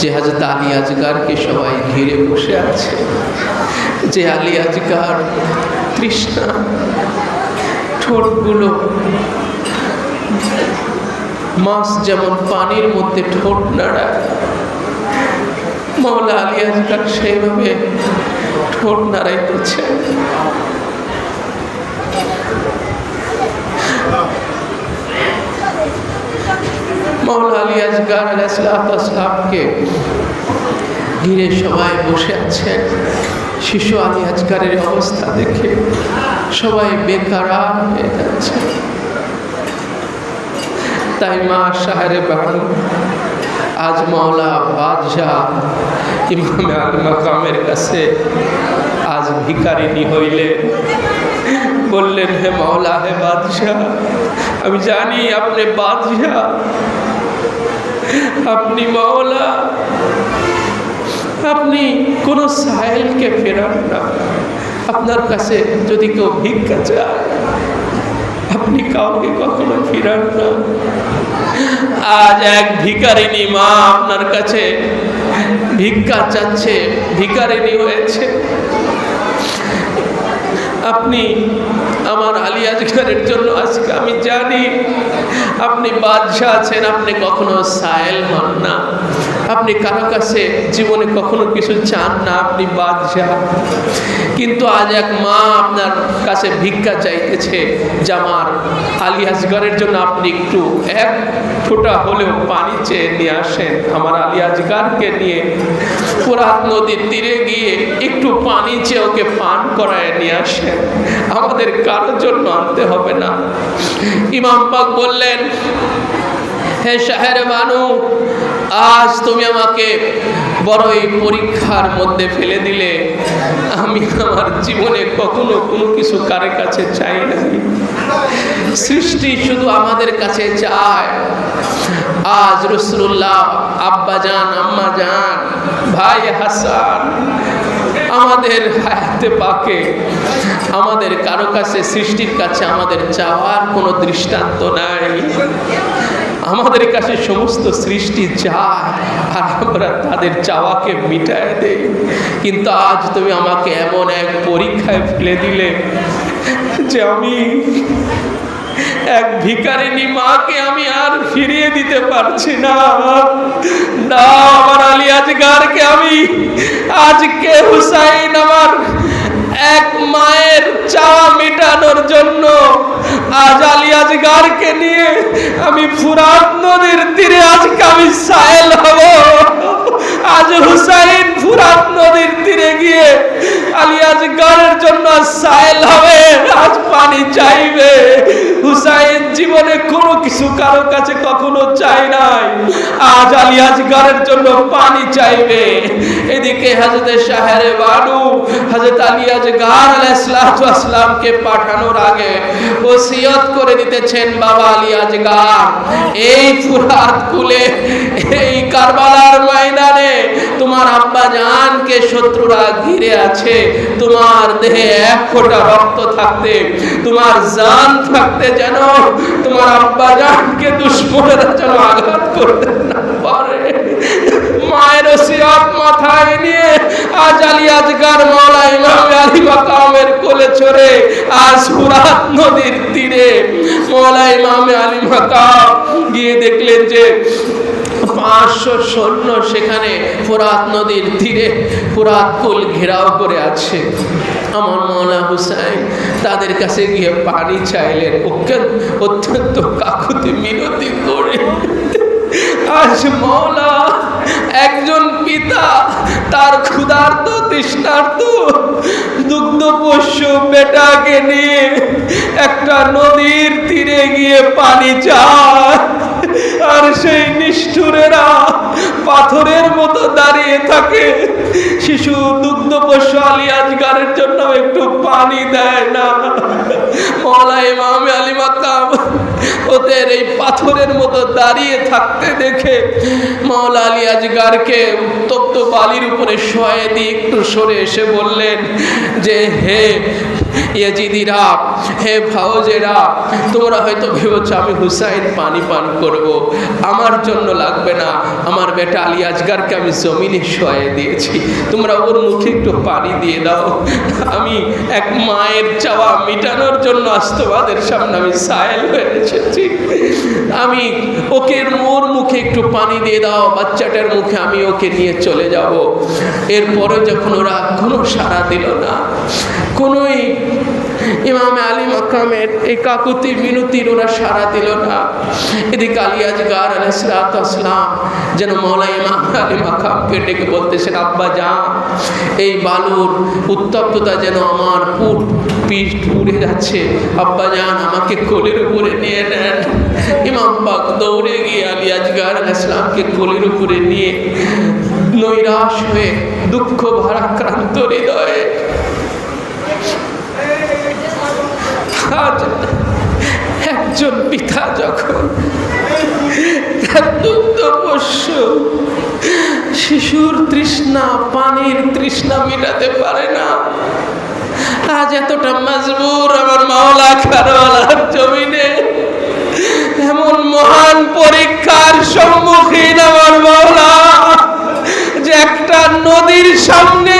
যে হাজরত আলী আজগারকে সবাই ঘিরে বসে আছে, যে আলী আজগার তৃষ্ণা, ঠোঁটগুলো মাছ যেমন পানির মধ্যে ঠোঁট নাড়ায় মৌলা আলী আজগার সেইভাবে ঠোঁট নাড়াইতেছে। মৌলা আলী আজগার আলাইসালামকে ঘিরে সবাই বসে আছেন শিশু আলী আজগারের অবস্থা দেখে সবাই বেকারার হয়ে যাচ্ছে। তাই মা শাহরে বানু আজ মৌলা বাদশাহ ইমামে আল মাকামের কাছে আজ ভিকারিনী হইলে। বললেন, হে মৌলা হে বাদশাহ, আমি জানি আপনি বাদশাহ। আপনি মৌলা আপনি কোনো সাহেলকে ফেরান না। আপনার কাছে যদি কেউ ভিক্ষা চায়, আপনি কাউকে কখনো ফিরান না। আজ এক ভিকারিনী মা আপনার কাছে ভিক্ষা চাচ্ছে ভিকারিনী হয়েছে। আপনি আমার আলী আজগারের জন্য আজকে আমি জানি আপনি বাদশাহ আছেন আপনি কখনো সায়েল হন না। আপনি কারও কাছে জীবনে কখনো কিছু চান না, আপনি বাদ বাদশাহ কিন্তু আজ এক মা আপনার কাছে ভিক্ষা চাইতেছে, জামার আলী আজগরের জন্য আপনি একটু এক ফোঁটা হলেও পানি চেয়ে নিয়ে আসেন। আমার আলী আজগারকে নিয়ে পুরাত নদীর তীরে গিয়ে একটু পানি চেয়ে ওকে পান করায় নিয়ে আসেন। আমাদের কারোর জন্য আনতে হবে না। ইমাম পাক বললেন হে শাহের বানু আজ তুমি আমাকে বড়ই পরীক্ষার মধ্যে ফেলে দিলে। আমি আমার জীবনে কখনো কোনো কিছু কারের কাছে চাই না সৃষ্টি শুধু আমাদের কাছে চায়। আজ রসুল্লাহ আব্বা যান আম্মা যান ভাই হাসান, আমাদের হায়াতে পাকে। আমাদের কারও কাছে, সৃষ্টির কাছে আমাদের চাওয়ার কোনো দৃষ্টান্ত নাই। আমাদের কাছে সমস্ত সৃষ্টি চায়, আর আমরা তাদের চাওয়াকে মিটায় দেই। কিন্তু আজ তুমি আমাকে এমন এক পরীক্ষায় ফেলে দিলে যে আমি এক ভিকারিনী মাকে আমি আর ফিরিয়ে দিতে পারছি না। না, আমার আলী আজগারকে আমি, আজকে হুসাইন আমার এক মায়ের চাওয়া মেটানোর জন্য আজ আলী আজগারকে নিয়ে আমি ফুরাত নদীর তীরে আজকে আমি সাহেল হব। আজ হুসাইন ফুরাত নদীর তীরে গিয়ে আলী আজগারের জন্য সাহেল হবে আজ পানি চাইবে। হুসাইন জীবনে কিছু কারও কাছে কখনো চাই নাই। আজ আলী আজগারের জন্য পানি চাইবে। এদিকে হাজরত শাহেরে বানু, হাজরত আলী আজগার আলাইসালামকে পাঠানোর আগে ওসিয়ত করে দিতেছেন বাবা আলী আজগার। এই ফুরাত কুলে, এই কারবালার ময়দানে তোমার আব্বা জানকে শত্রুরা ঘিরে আছে। তোমার দেহে এক ফোঁটা রক্ত থাকতে, তোমার জান থাকতে যেন তোমার আব্বা জানকে দুশ্মনেরা যেন আঘাত করতে না পারে। মায়ের সিরাত মাথায় নিয়ে আজ আলী আজগার মৌলা ইমাম আলী মাকামের কোলে চড়ে আজ ফুরাত নদীর তীরে মৌলা ইমাম আলী মাকাম গিয়ে দেখলেন যে পাঁচশো সৈন্য সেখানে ফোরাত নদীর তীরে ফোরাত কুল ঘেরাও করে আছে। আমার মৌলা হুসাইন তাদের কাছে গিয়ে পানি চাইলেন অত্যন্ত কাকুতি মিনতি করে। আজ মৌলা একজন পিতা, তার ক্ষুধার্ত তৃষ্ণার্ত, দুগ্ধ পোষ্য বেটাকে নিয়ে একটা নদীর তীরে গিয়ে পানি চায়। আর সেই নিষ্ঠুরেরা পাথরের মতো দাঁড়িয়ে থাকে। শিশু, দুগ্ধ পশু আলী আজগারের জন্য একটু পানি দেয় না। মৌলা ইমাম আলী মাকাম ওদের এই পাথরের মতো দাঁড়িয়ে থাকতে দেখে মৌলা আলী আজগারকে তপ্ত বালির উপরে শয়ে দিয়ে একটু সরে এসে বললেন যে, হে ইয়াজিদিরা হে ভাওজেরা তোমরা হয়তো ভেবেছ আমি হুসাইন পানি পান করব। আমার জন্য লাগবে না। আমার বেটা আলী আজগারকে আমি জমিনে শোয়ে দিয়েছি। তোমরা ওর মুখে একটু পানি দিয়ে দাও। আমি এক মায়ের চাওয়া মিটানোর জন্য আজ তোমাদের সামনে আমি সায়েল হয়ে এসেছি। আমি ওকে ওর মুখে একটু পানি দিয়ে দাও। বাচ্চাটার মুখে আমি ওকে নিয়ে চলে যাব। এরপরে যখন ওরা কোনো সাড়া দিল না, কোনোই ইমাম আলী মাকামের এই কাকুতি মিনতির ওরা সাড়া দিল না। এদিকে আলী আজগার আলাইসালাত আসলাম যেন মৌলা ইমাম আলী মাকামকে ডেকে বলতেছেন, আব্বা, যা। এই বালুর উত্তপ্ততা যেন আমার পুট পিঠ উড়ে যাচ্ছে। আব্বা, যান, আমাকে কোলের উপরে নিয়ে নেন। ইমাম পাক দৌড়ে গিয়ে আলী আজগার আলাইসালামকে কোলের উপরে নিয়ে নৈরাশ হয়ে দুঃখ ভারাক্রান্ত হৃদয়ে আজ একজন পিতা যখন তার দুগ্ধ শিশুর তৃষ্ণা, পানির তৃষ্ণা মেটাতে পারে না। আজ এতটা মজবুর আমার মাওলা খারওয়ালার জমিনে। এমন মহান পরীক্ষার সম্মুখীন আমার মাওলা, যে একটা নদীর সামনে